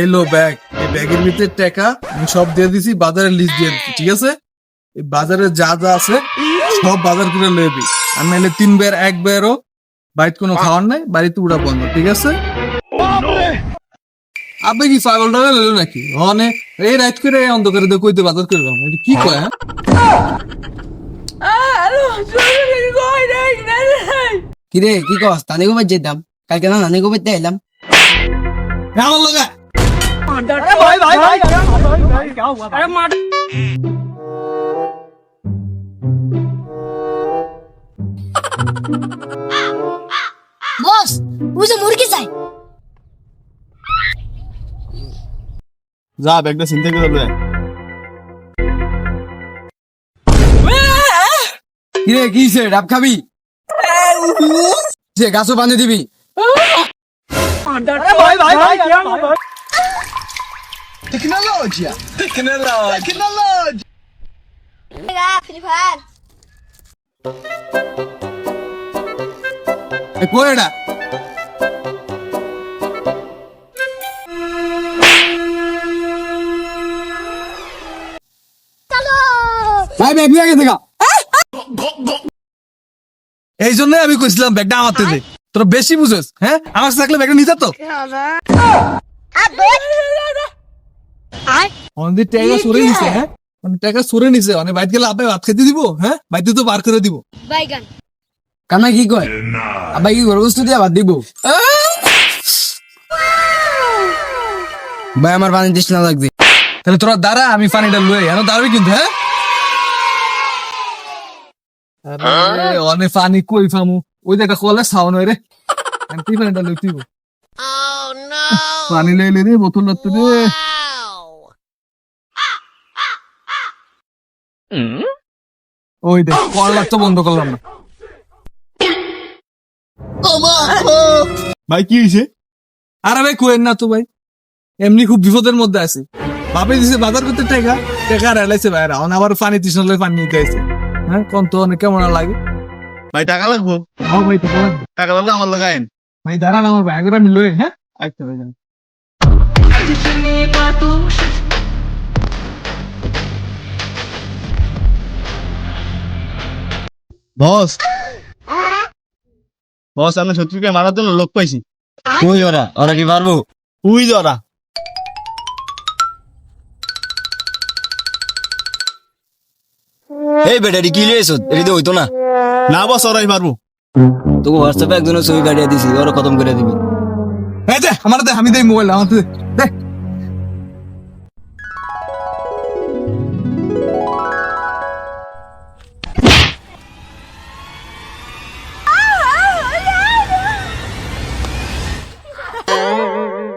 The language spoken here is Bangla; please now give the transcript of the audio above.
এই লো ব্যাগ এই ব্যাগের ভিতরে টাকা, আমি সব দিয়ে দিছি, বাজারের লিস্ট দিয়ে দিচ্ছি ঠিক আছে? এই বাজারে যা যা আছে, সব বাজার করে লইবি আর নাহলে তিন বের, এক বেরও বাড়িতে কোনো খাওয়ার নাই, বাড়িতে উড়া বন্ধ, ঠিক আছে? আপনি কি পাগল টাগল হলো নাকি? মানে এই রাত করে এই অন্ধকারে দিয়ে কইতে বাজার করে এটা কি কয় হ্যাঁ? কিরে, কি কস? তানে গোবার যেতাম। কালকে না নানি গোবার এলাম আমার লগা বস ওই যে মুরগি চাই। যা ব্যাগটা চিন্তা করে লয় কিরে কি সে ডাব খাবি? যে গাছও বাঁধে দিবি। ফ্রি ফায়ার এই কই এটা চলো ভাই ব্যাগ নিয়ে গেছে এই জন্যই আমি কইছিলাম ব্যাগটা আমার থেকে তোরা বেশি বুঝেস হ্যাঁ আমার সাথে থাকলে ব্যাগটা নিতে তো অনেক টাকা সরে নিছে হ্যাঁ? অনেক টাকা সরে নিছে। অনেক বাইরে গেলে ভাত খেতে দিব হ্যাঁ? বাইরে তো বার করে দিব। বাইগান কামনা কি কয়? আব্বাই কি বস্তু দিয়ে ভাত দিব? ভাই আমার পানি দিস না লাগবে তাহলে তোরা দাঁড়া আমি পানিটা লই এনো দাঁড়াবি কিন্তু হ্যাঁ? অনেক পানি কই ফামু ওই দেখা কলে সাউন রে। আমি তুই পানিটা লই তুই পানি লই লই রে বোতল লাগতে রে ওই দেখ কল লাগতো বন্ধ করলাম না। ভাই কি হয়েছে? আরে ভাই কোয়েন না তো ভাই। এমনি খুব বিপদের মধ্যে আছে। বাপে দিছে বাজার করতে টাকা টাকা রেলাইছে ভাই এখন আবার পানি তৃষ্ণা পানি নিতে আইছে। হ্যাঁ কোন তো অনেক কেমন লাগে। ভাই টাকা লাগবো? ও ভাই টাকা লাগবে। টাকা লাগলে আমার লাগাইন ভাই দাঁড়ান আমার ব্যাগটা আমি লই হ্যাঁ? আচ্ছা ভাই বস। বস আমি শত্রুকে মারার জন্য লোক পাইছি। কই ওরা? ওরা কি পারব? উই ধরা এই বেটারি কি লিয়েছো? এটি হইতো না। না বস ওরাই পারব তোকে হোয়াটসঅ্যাপে একজনের ছবি কাটিয়ে দিছি ওরা খতম করে দিবি। এই দে আমার আমি দেই মোবাইল আমার